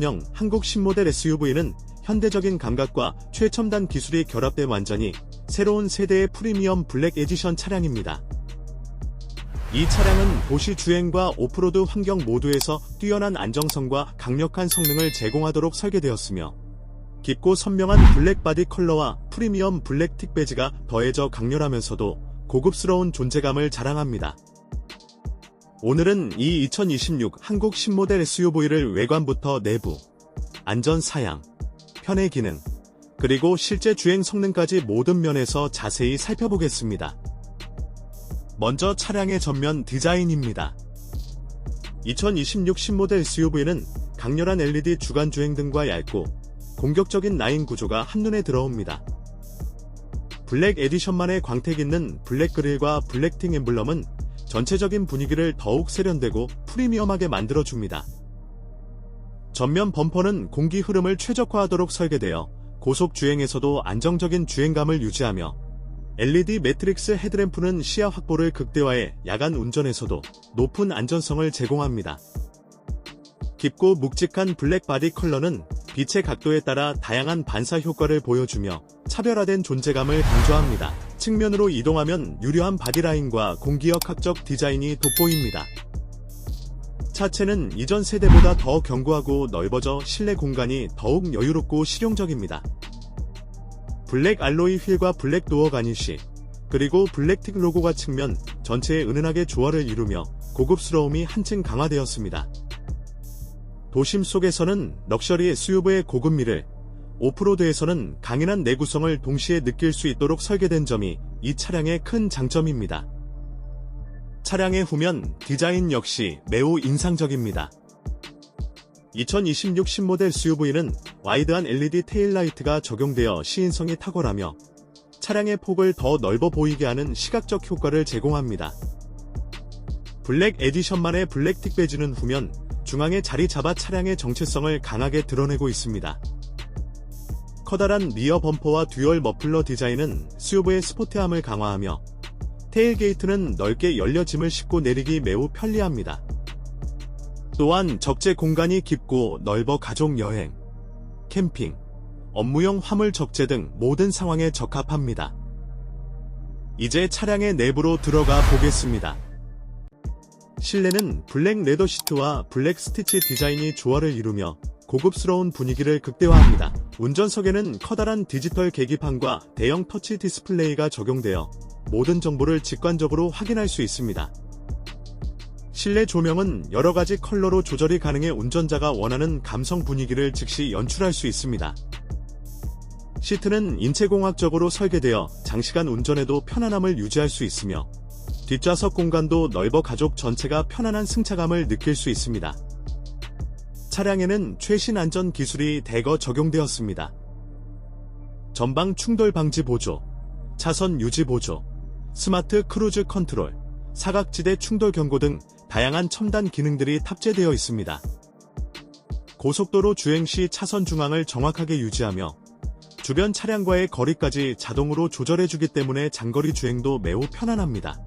2025년형 한국 신모델 SUV는 현대적인 감각과 최첨단 기술이 결합된 완전히 새로운 세대의 프리미엄 블랙 에디션 차량입니다. 이 차량은 도시 주행과 오프로드 환경 모두에서 뛰어난 안정성과 강력한 성능을 제공하도록 설계되었으며 깊고 선명한 블랙 바디 컬러와 프리미엄 블랙 틱 배지가 더해져 강렬하면서도 고급스러운 존재감을 자랑합니다. 오늘은 이 2026 한국 신모델 SUV를 외관부터 내부, 안전 사양, 편의 기능, 그리고 실제 주행 성능까지 모든 면에서 자세히 살펴보겠습니다. 먼저 차량의 전면 디자인입니다. 2026 신모델 SUV는 강렬한 LED 주간 주행 등과 얇고 공격적인 라인 구조가 한눈에 들어옵니다. 블랙 에디션만의 광택 있는 블랙 그릴과 블랙팅 엠블럼은 전체적인 분위기를 더욱 세련되고 프리미엄하게 만들어줍니다. 전면 범퍼는 공기 흐름을 최적화하도록 설계되어 고속 주행에서도 안정적인 주행감을 유지하며 LED 매트릭스 헤드램프는 시야 확보를 극대화해 야간 운전에서도 높은 안전성을 제공합니다. 깊고 묵직한 블랙 바디 컬러는 빛의 각도에 따라 다양한 반사 효과를 보여주며 차별화된 존재감을 강조합니다. 측면으로 이동하면 유려한 바디라인과 공기역학적 디자인이 돋보입니다. 차체는 이전 세대보다 더 견고하고 넓어져 실내 공간이 더욱 여유롭고 실용적입니다. 블랙 알로이 휠과 블랙 도어 가니쉬, 그리고 블랙틱 로고가 측면 전체에 은은하게 조화를 이루며 고급스러움이 한층 강화되었습니다. 도심 속에서는 럭셔리 SUV의 고급미를, 오프로드에서는 강인한 내구성을 동시에 느낄 수 있도록 설계된 점이 이 차량의 큰 장점입니다. 차량의 후면 디자인 역시 매우 인상적입니다. 2026 신모델 SUV는 와이드한 LED 테일라이트가 적용되어 시인성이 탁월하며 차량의 폭을 더 넓어 보이게 하는 시각적 효과를 제공합니다. 블랙 에디션만의 블랙틱 배지는 후면 중앙에 자리 잡아 차량의 정체성을 강하게 드러내고 있습니다. 커다란 리어 범퍼와 듀얼 머플러 디자인은 SUV의 스포티함을 강화하며 테일게이트는 넓게 열려 짐을 싣고 내리기 매우 편리합니다. 또한 적재 공간이 깊고 넓어 가족 여행, 캠핑, 업무용 화물 적재 등 모든 상황에 적합합니다. 이제 차량의 내부로 들어가 보겠습니다. 실내는 블랙 레더 시트와 블랙 스티치 디자인이 조화를 이루며 고급스러운 분위기를 극대화합니다. 운전석에는 커다란 디지털 계기판과 대형 터치 디스플레이가 적용되어 모든 정보를 직관적으로 확인할 수 있습니다. 실내 조명은 여러 가지 컬러로 조절이 가능해 운전자가 원하는 감성 분위기를 즉시 연출할 수 있습니다. 시트는 인체공학적으로 설계되어 장시간 운전에도 편안함을 유지할 수 있으며 뒷좌석 공간도 넓어 가족 전체가 편안한 승차감을 느낄 수 있습니다. 차량에는 최신 안전 기술이 대거 적용되었습니다. 전방 충돌 방지 보조, 차선 유지 보조, 스마트 크루즈 컨트롤, 사각지대 충돌 경고 등 다양한 첨단 기능들이 탑재되어 있습니다. 고속도로 주행 시 차선 중앙을 정확하게 유지하며 주변 차량과의 거리까지 자동으로 조절해주기 때문에 장거리 주행도 매우 편안합니다.